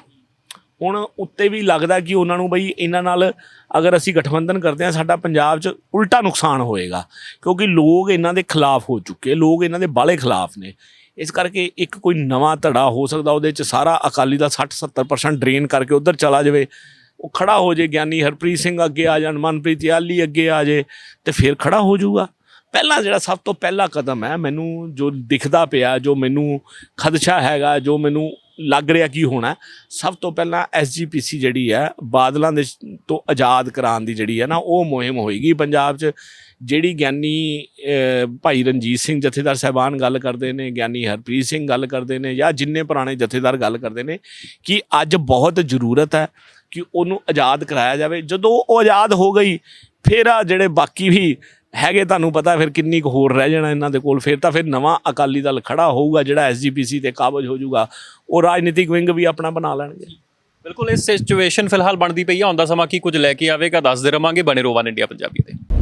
ਹੁਣ ਉੱਤੇ ਵੀ ਲੱਗਦਾ ਕਿ ਉਹਨਾਂ ਨੂੰ ਬਈ ਇਹਨਾਂ ਨਾਲ ਅਗਰ ਅਸੀਂ ਗਠਬੰਧਨ ਕਰਦੇ ਹਾਂ, ਸਾਡਾ ਪੰਜਾਬ 'ਚ ਉਲਟਾ ਨੁਕਸਾਨ ਹੋਏਗਾ। ਕਿਉਂਕਿ ਲੋਕ ਇਹਨਾਂ ਦੇ ਖਿਲਾਫ ਹੋ ਚੁੱਕੇ, ਲੋਕ ਇਹਨਾਂ ਦੇ ਬਾਲੇ ਖਿਲਾਫ ਨੇ। ਇਸ ਕਰਕੇ ਇੱਕ ਕੋਈ ਨਵਾਂ ਧੜਾ ਹੋ ਸਕਦਾ, ਉਹਦੇ 'ਚ ਸਾਰਾ ਅਕਾਲੀ ਦਾ 60 70% ਡਰੇਨ ਕਰਕੇ ਉਧਰ ਚਲਾ ਜਾਵੇ। ਉਹ ਖੜਾ ਹੋ ਜੇ ਗਿਆਨੀ ਹਰਪ੍ਰੀਤ ਸਿੰਘ ਅੱਗੇ ਆ ਜਾਣ, ਮਨਪ੍ਰੀਤ ਯਾਲੀ ਅੱਗੇ ਆ ਜੇ, ਤੇ ਫਿਰ ਖੜਾ ਹੋ ਜਾਊਗਾ। ਪਹਿਲਾ ਜਿਹੜਾ ਸਭ ਤੋਂ ਪਹਿਲਾ ਕਦਮ ਹੈ, ਮੈਨੂੰ ਜੋ ਦਿਖਦਾ ਪਿਆ, ਜੋ ਮੈਨੂੰ ਖਦਸ਼ਾ ਹੈਗਾ, ਜੋ ਮੈਨੂੰ ਲੱਗ ਰਿਹਾ ਕੀ ਹੋਣਾ ਸਭ ਤੋਂ ਪਹਿਲਾਂ ਐਸਜੀਪੀਸੀ ਜਿਹੜੀ ਹੈ, ਬਾਦਲਾਂ ਦੇ ਤੋਂ ਆਜ਼ਾਦ ਕਰਾਉਣ ਦੀ ਜਿਹੜੀ ਹੈ ਨਾ, ਉਹ ਮੁਹਿੰਮ ਹੋਏਗੀ। ਪੰਜਾਬ 'ਚ ਜਿਹੜੀ ਗਿਆਨੀ ਭਾਈ ਰਣਜੀਤ ਸਿੰਘ ਜਥੇਦਾਰ ਸਾਹਿਬਾਨ ਗੱਲ ਕਰਦੇ ਨੇ, ਗਿਆਨੀ ਹਰਪ੍ਰੀਤ ਸਿੰਘ ਗੱਲ ਕਰਦੇ ਨੇ, ਜਾਂ ਜਿੰਨੇ ਪੁਰਾਣੇ ਜਥੇਦਾਰ ਗੱਲ ਕਰਦੇ ਨੇ, ਕਿ ਅੱਜ ਬਹੁਤ ਜ਼ਰੂਰਤ ਹੈ ਕਿ ਉਹਨੂੰ ਆਜ਼ਾਦ ਕਰਾਇਆ ਜਾਵੇ। ਜਦੋਂ ਉਹ ਆਜ਼ਾਦ ਹੋ ਗਈ, ਫਿਰ ਆ ਜਿਹੜੇ ਬਾਕੀ ਵੀ ਹੈਗੇ ਤੁਹਾਨੂੰ ਪਤਾ ਫਿਰ ਕਿੰਨੀ ਕੁ ਹੋਰ ਰਹਿ ਜਾਣਾ ਇਹਨਾਂ ਦੇ ਕੋਲ, ਫਿਰ ਤਾਂ ਫਿਰ ਨਵਾਂ ਅਕਾਲੀ ਦਲ ਖੜਾ ਹੋਊਗਾ, ਜਿਹੜਾ ਐਸਜੀਪੀਸੀ ਤੇ ਕਾਬਜ ਹੋ ਜਾਊਗਾ, ਉਹ ਰਾਜਨੀਤਿਕ ਵਿੰਗ ਵੀ ਆਪਣਾ ਬਣਾ ਲੈਣਗੇ। ਬਿਲਕੁਲ, ਇਸ ਸਿਚੁਏਸ਼ਨ ਫਿਲਹਾਲ ਬਣਦੀ ਪਈ ਆ ਆਉਂਦਾ ਸਮਾਂ ਕੀ ਕੁਝ ਲੈ ਕੇ ਆਵੇਗਾ, ਦੱਸਦੇ ਰਵਾਂਗੇ, ਬਣੇ ਰੋਵਾਨ ਇੰਡੀਆ ਪੰਜਾਬੀ ਤੇ।